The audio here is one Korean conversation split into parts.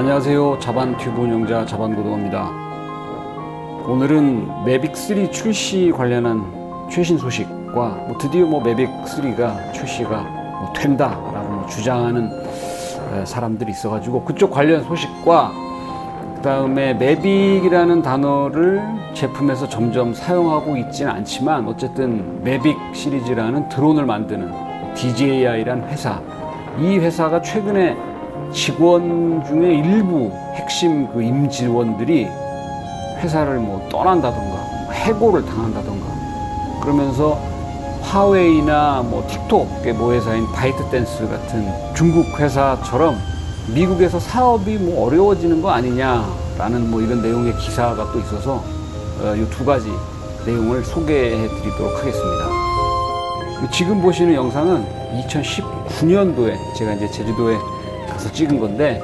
안녕하세요. 자반 튜브 운영자 자반고등어입니다. 오늘은 매빅 3 출시 관련한 최신 소식과 뭐 드디어 뭐 매빅 3가 출시가 뭐 된다라고 뭐 주장하는 에, 사람들이 있어가지고 그쪽 관련 소식과 그 다음에 매빅이라는 단어를 제품에서 점점 사용하고 있지는 않지만 어쨌든 매빅 시리즈라는 드론을 만드는 DJI라는 회사 이 회사가 최근에 직원 중에 일부 핵심 그 임직원들이 회사를 뭐 떠난다던가 뭐 해고를 당한다던가 그러면서 화웨이나 뭐 틱톡의 모 회사인 바이트댄스 같은 중국 회사처럼 미국에서 사업이 뭐 어려워지는 거 아니냐라는 뭐 이런 내용의 기사가 또 있어서 어, 이두 가지 내용을 소개해 드리도록 하겠습니다. 지금 보시는 영상은 2019년도에 제가 이제 제주도에 가서 찍은 건데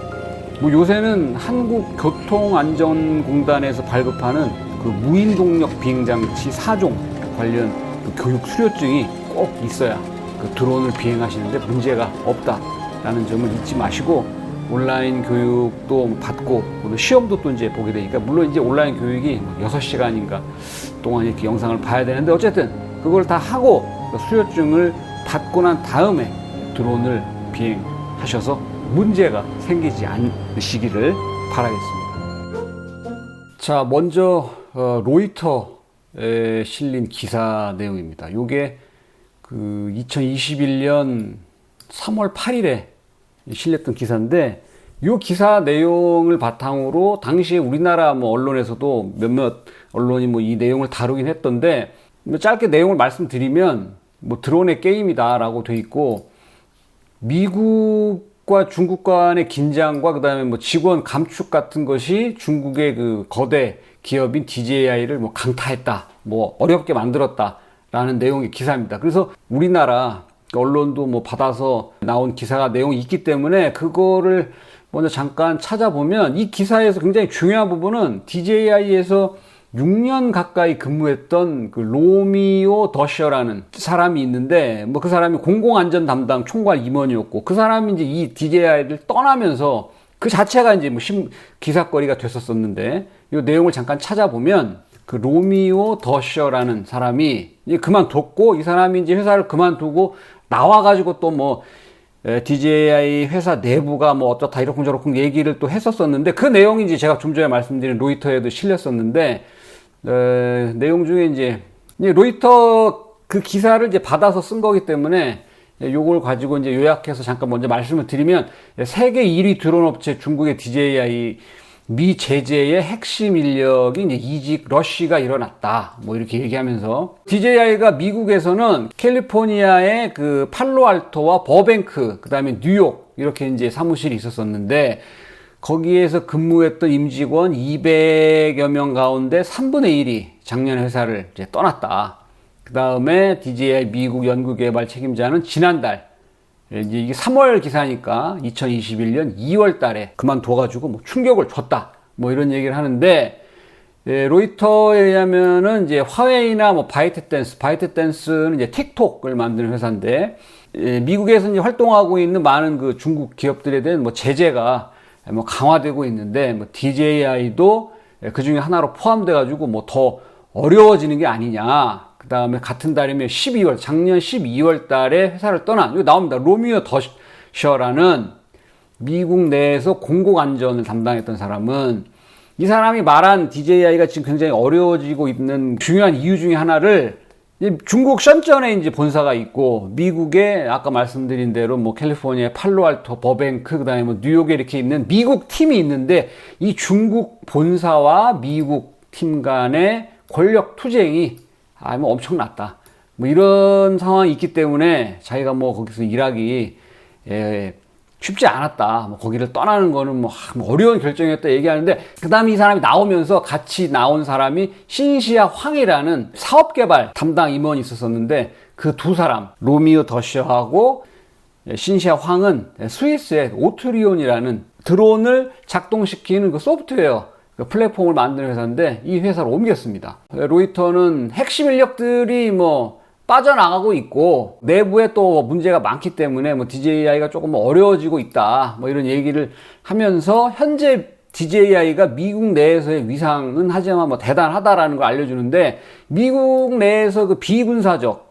뭐 요새는 한국교통안전공단에서 발급하는 그 무인동력 비행장치 4종 관련 그 교육 수료증이 꼭 있어야 그 드론을 비행하시는데 문제가 없다라는 점을 잊지 마시고 온라인 교육도 받고 오늘 시험도 또 이제 보게 되니까 물론 이제 온라인 교육이 6시간인가 동안 이렇게 영상을 봐야 되는데 어쨌든 그걸 다 하고 그 수료증을 받고 난 다음에 드론을 비행하셔서 문제가 생기지 않으시기를 바라겠습니다. 자, 먼저 어, 로이터에 실린 기사 내용입니다. 요게 그 2021년 3월 8일에 실렸던 기사인데 요 기사 내용을 바탕으로 당시에 우리나라 뭐 언론에서도 몇몇 언론이 뭐 이 내용을 다루긴 했던데 뭐 짧게 내용을 말씀드리면 뭐 드론의 게임이다라고 돼 있고 미국 과 중국 간의 긴장과 그다음에 뭐 직원 감축 같은 것이 중국의 그 거대 기업인 DJI를 뭐 강타했다, 뭐 어렵게 만들었다라는 내용의 기사입니다. 그래서 우리나라 언론도 뭐 받아서 나온 기사가 내용이 있기 때문에 그거를 먼저 잠깐 찾아보면 이 기사에서 굉장히 중요한 부분은 DJI에서 6년 가까이 근무했던 그 로미오 더셔라는 사람이 있는데 뭐 그 사람이 공공안전 담당 총괄 임원이었고 그 사람이 이제 이 DJI를 떠나면서 그 자체가 이제 뭐 심, 기사거리가 됐었었는데 이 내용을 잠깐 찾아보면 그 로미오 더셔라는 사람이 이제 그만뒀고 이 사람이 이제 회사를 그만두고 나와가지고 또뭐 DJI 회사 내부가 뭐 어떻다 이렇고 저렇고 얘기를 또 했었었는데 그 내용이 이제 제가 좀 전에 말씀드린 로이터에도 실렸었는데 에, 내용 중에 이제 로이터 그 기사를 이제 받아서 쓴 거기 때문에 요걸 가지고 이제 요약해서 잠깐 먼저 말씀을 드리면 세계 1위 드론 업체 중국의 DJI 미 제재의 핵심 인력이 이제 이직 러쉬가 일어났다. 뭐 이렇게 얘기하면서 DJI가 미국에서는 캘리포니아의 그 팔로알토와 버뱅크, 그다음에 뉴욕 이렇게 이제 사무실이 있었었는데 거기에서 근무했던 임직원 200여 명 가운데 3분의 1이 작년 회사를 이제 떠났다. 그 다음에 DJI 미국 연구개발 책임자는 지난달 이제 이게 3월 기사니까 2021년 2월 달에 그만둬가지고 뭐 충격을 줬다. 뭐 이런 얘기를 하는데, 예, 로이터에 의하면은 이제 화웨이나 뭐 바이트댄스, 바이트댄스는 이제 틱톡을 만드는 회사인데, 예, 미국에서 이제 활동하고 있는 많은 그 중국 기업들에 대한 뭐 제재가 뭐 강화되고 있는데, 뭐 DJI도 그 중에 하나로 포함돼가지고 뭐 더 어려워지는 게 아니냐. 그 다음에 같은 달이면 12월, 작년 12월 달에 회사를 떠난, 이거 나옵니다. 로미오 더셔라는 미국 내에서 공공 안전을 담당했던 사람은 이 사람이 말한 DJI가 지금 굉장히 어려워지고 있는 중요한 이유 중에 하나를 중국 션전에 이제 본사가 있고 미국에 아까 말씀드린 대로 뭐 캘리포니아 팔로알토 버뱅크 그다음에 뭐 뉴욕에 이렇게 있는 미국 팀이 있는데 이 중국 본사와 미국 팀 간의 권력 투쟁이 아, 뭐 엄청났다. 뭐 이런 상황이 있기 때문에 자기가 뭐 거기서 일하기 예, 쉽지 않았다. 뭐 거기를 떠나는 거는 뭐, 뭐 어려운 결정이었다 얘기하는데 그 다음에 이 사람이 나오면서 같이 나온 사람이 신시아 황이라는 사업 개발 담당 임원이 있었었는데 그 두 사람 로미오 더셔하고 신시아 황은 스위스의 오트리온이라는 드론을 작동시키는 그 소프트웨어 그 플랫폼을 만드는 회사인데 이 회사로 옮겼습니다. 로이터는 핵심 인력들이 뭐 빠져나가고 있고 내부에 또 문제가 많기 때문에 뭐 DJI가 조금 어려워지고 있다. 뭐 이런 얘기를 하면서 현재 DJI가 미국 내에서의 위상은 하지만 뭐 대단하다라는 걸 알려주는데 미국 내에서 그 비군사적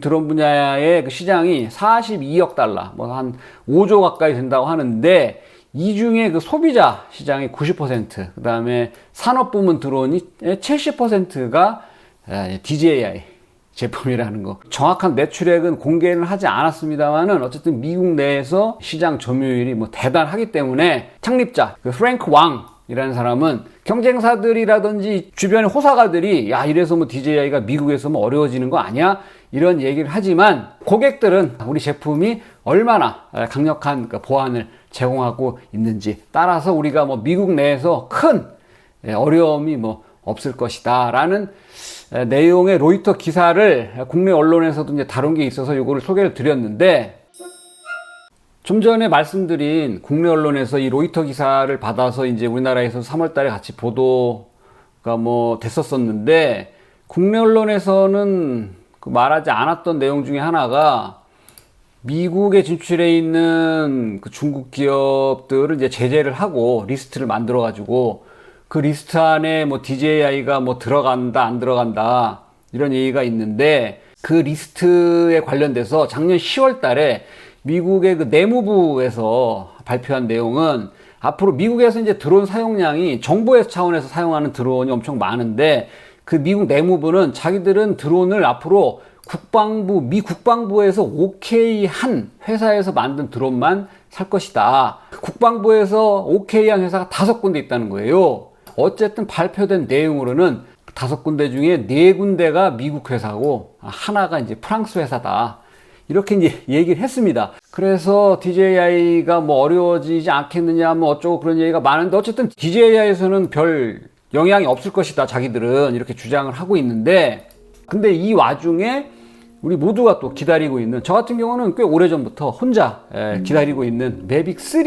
드론 분야의 그 시장이 42억 달러, 뭐 한 5조 가까이 된다고 하는데 이 중에 그 소비자 시장이 90%, 그 다음에 산업 부문 드론이 70%가 DJI 제품이라는 거. 정확한 매출액은 공개는 하지 않았습니다만은 어쨌든 미국 내에서 시장 점유율이 뭐 대단하기 때문에 창립자 그 프랭크 왕 이라는 사람은 경쟁사들이라든지 주변의 호사가들이 야 이래서 뭐 DJI가 미국에서 뭐 어려워지는 거 아니야? 이런 얘기를 하지만 고객들은 우리 제품이 얼마나 강력한 그 보안을 제공하고 있는지 따라서 우리가 뭐 미국 내에서 큰 어려움이 뭐 없을 것이다 라는 내용의 로이터 기사를 국내 언론에서도 이제 다룬 게 있어서 이거를 소개를 드렸는데 좀 전에 말씀드린 국내 언론에서 이 로이터 기사를 받아서 이제 우리나라에서 3월 달에 같이 보도가 뭐 됐었었는데 국내 언론에서는 그 말하지 않았던 내용 중에 하나가 미국에 진출해 있는 그 중국 기업들을 이제 제재를 하고 리스트를 만들어 가지고 그 리스트 안에 뭐 DJI가 뭐 들어간다, 안 들어간다, 이런 얘기가 있는데, 그 리스트에 관련돼서 작년 10월 달에 미국의 그 내무부에서 발표한 내용은 앞으로 미국에서 이제 드론 사용량이 정부 차원에서 사용하는 드론이 엄청 많은데 그 미국 내무부는 자기들은 드론을 앞으로 국방부, 미 국방부에서 오케이 한 회사에서 만든 드론만 살 것이다. 국방부에서 오케이 한 회사가 다섯 군데 있다는 거예요. 어쨌든 발표된 내용으로는 다섯 군데 중에 네 군데가 미국 회사고 하나가 이제 프랑스 회사다. 이렇게 이제 얘기를 했습니다. 그래서 DJI가 뭐 어려워지지 않겠느냐, 뭐 어쩌고 그런 얘기가 많은데 어쨌든 DJI에서는 별 영향이 없을 것이다. 자기들은 이렇게 주장을 하고 있는데 근데 이 와중에 우리 모두가 또 기다리고 있는 저 같은 경우는 꽤 오래전부터 혼자 기다리고 있는 매빅 3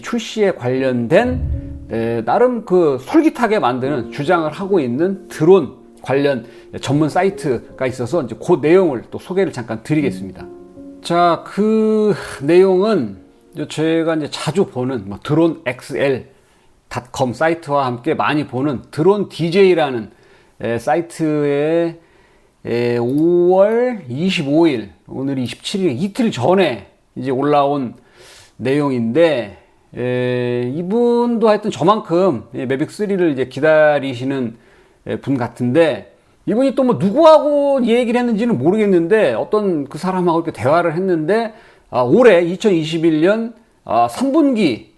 출시에 관련된 에, 나름 그 솔깃하게 만드는 주장을 하고 있는 드론 관련 전문 사이트가 있어서 이제 그 내용을 또 소개를 잠깐 드리겠습니다. 자, 그 내용은 제가 이제 자주 보는 뭐 드론 XL.com 사이트와 함께 많이 보는 드론 DJ라는 에, 사이트에 에, 5월 25일, 오늘이 27일, 이틀 전에 이제 올라온 내용인데 에, 이분도 하여튼 저만큼 매빅 3를 이제 기다리시는 분 같은데 이분이 또 뭐 누구하고 얘기를 했는지는 모르겠는데 어떤 그 사람하고 이렇게 대화를 했는데 아, 올해 2021년 아, 3분기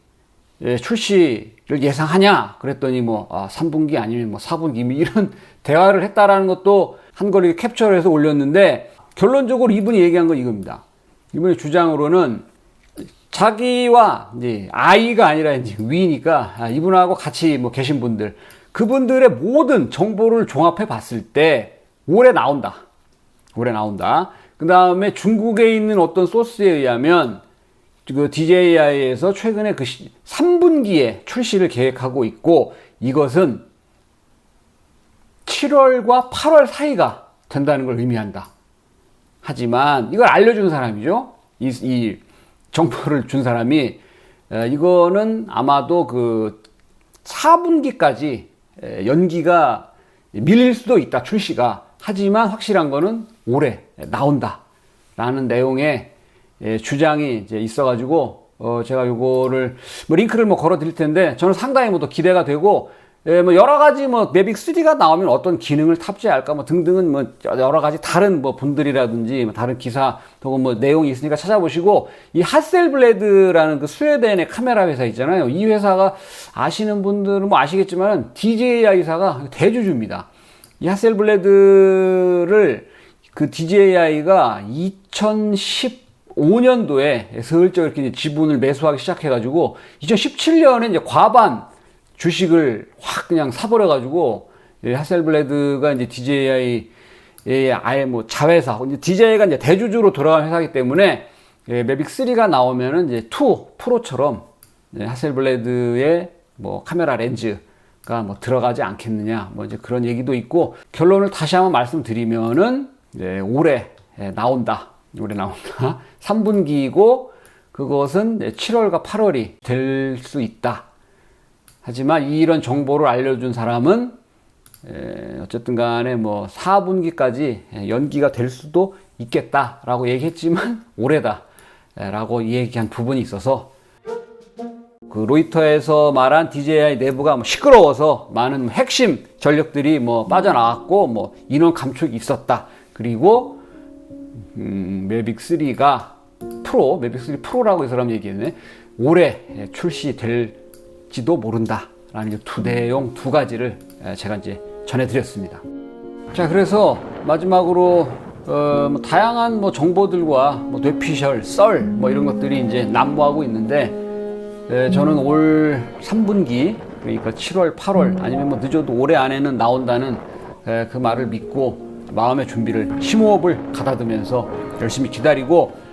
출시를 예상하냐 그랬더니 뭐 아, 3분기 아니면 뭐 4분기 뭐 이런 대화를 했다라는 것도 한걸 캡처를 해서 올렸는데 결론적으로 이분이 얘기한 건 이겁니다. 이분의 주장으로는 자기와 이제 아이가 아니라 이제 위니까 아, 이분하고 같이 뭐 계신 분들 그분들의 모든 정보를 종합해 봤을 때 올해 나온다. 올해 나온다. 그 다음에 중국에 있는 어떤 소스에 의하면 그 DJI에서 최근에 그 3분기에 출시를 계획하고 있고 이것은 7월과 8월 사이가 된다는 걸 의미한다. 하지만 이걸 알려준 사람이죠. 이, 이 정보를 준 사람이 이거는 아마도 그 4분기까지 연기가 밀릴 수도 있다 출시가. 하지만 확실한 거는 올해 나온다. 라는 내용의 주장이 이제 있어가지고 어 제가 요거를 뭐 링크를 뭐 걸어 드릴 텐데 저는 상당히 뭐더 기대가 되고 예, 뭐 여러 가지 뭐 매빅 3가 나오면 어떤 기능을 탑재할까 뭐 등등은 뭐 여러 가지 다른 뭐 분들이라든지 뭐 다른 기사 혹은 뭐 내용이 있으니까 찾아보시고 이 하셀블레드라는 그 스웨덴의 카메라 회사 있잖아요. 이 회사가 아시는 분들은 뭐 아시겠지만 DJI사가 대주주입니다. 이 하셀블레드를 그 DJI가 2015년도에 슬쩍 이렇게 지분을 매수하기 시작해가지고 2017년에 이제 과반 주식을 확 그냥 사버려가지고 하셀블레드가 이제 DJI 예, 아예 뭐 자회사, 이제 DJI가 이제 대주주로 돌아간 회사이기 때문에 예, 매빅 3가 나오면은 이제 2 프로처럼 예, 하셀블레드의 뭐 카메라 렌즈가 뭐 들어가지 않겠느냐, 뭐 이제 그런 얘기도 있고 결론을 다시 한번 말씀드리면은 예, 올해 예, 나온다. 올해 나온다. 3분기이고 그것은 7월과 8월이 될 수 있다. 하지만 이런 정보를 알려준 사람은 에, 어쨌든 간에 뭐 4분기까지 연기가 될 수도 있겠다라고 얘기했지만 올해다 라고 얘기한 부분이 있어서 그 로이터에서 말한 DJI 내부가 뭐 시끄러워서 많은 핵심 전력들이 뭐 빠져나왔고 뭐 인원 감축이 있었다. 그리고 음, 매빅 3가 프로, 매빅 3 프로라고 이 사람 얘기했네. 올해 출시될 지도 모른다라는 이제 두 내용 두 가지를 제가 이제 전해드렸습니다. 자, 그래서 마지막으로 어, 뭐 다양한 뭐 정보들과 뭐 뇌피셜, 썰, 뭐 이런 것들이 이제 난무하고 있는데 에, 저는 올 3분기 그러니까 7월, 8월 아니면 뭐 늦어도 올해 안에는 나온다는 에, 그 말을 믿고 마음의 준비를 심호흡을 가다듬으면서 열심히 기다리고 에,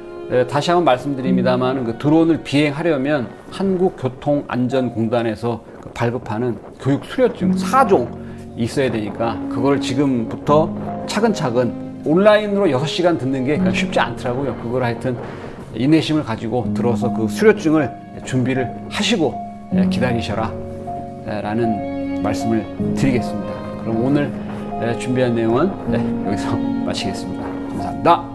다시 한번 말씀드립니다만 그 드론을 비행하려면 한국교통안전공단에서 그 발급하는 교육 수료증 4종 있어야 되니까 그걸 지금부터 차근차근 온라인으로 6시간 듣는 게 그냥 쉽지 않더라고요. 그걸 하여튼 인내심을 가지고 들어서 그 수료증을 준비를 하시고 예, 기다리셔라 예, 라는 말씀을 드리겠습니다. 그럼 오늘 예, 준비한 내용은 네, 여기서 마치겠습니다. 감사합니다.